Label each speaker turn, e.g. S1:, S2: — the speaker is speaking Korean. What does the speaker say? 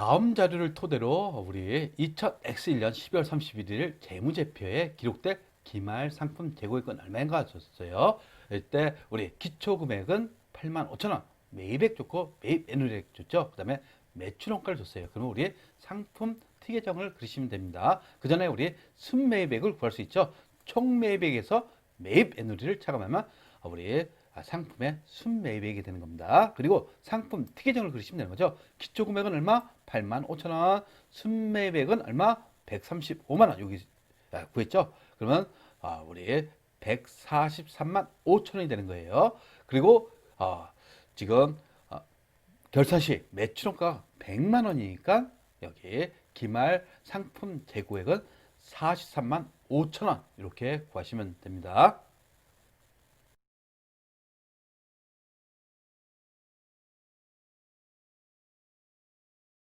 S1: 다음 자료를 토대로 우리 2000X1년 12월 31일 재무제표에 기록될 기말 상품 재고액은 얼마인가 줬어요. 이때 우리 기초 금액은 8만 5천 원, 매입액 좋고 매입 애누액 줬죠. 그 다음에 매출 원가를 줬어요. 그러면 우리 상품 특이점을 그리시면 됩니다. 그 전에 우리 순매입액을 구할 수 있죠. 총 매입액에서 매입 애누리를 차감하면 우리 상품의 순매입액이 되는 겁니다. 그리고 상품 특이점을 그리시면 되는 거죠. 기초 금액은 얼마? 8만 5천 원. 순매입액은 얼마? 135만 원. 여기 아, 구했죠. 그러면 아, 우리 143만 5천 원이 되는 거예요. 그리고 아, 지금 아, 결산 시 매출원가가 100만 원이니까 여기 기말 상품 재고액은 43만 5천 원 이렇게 구하시면 됩니다.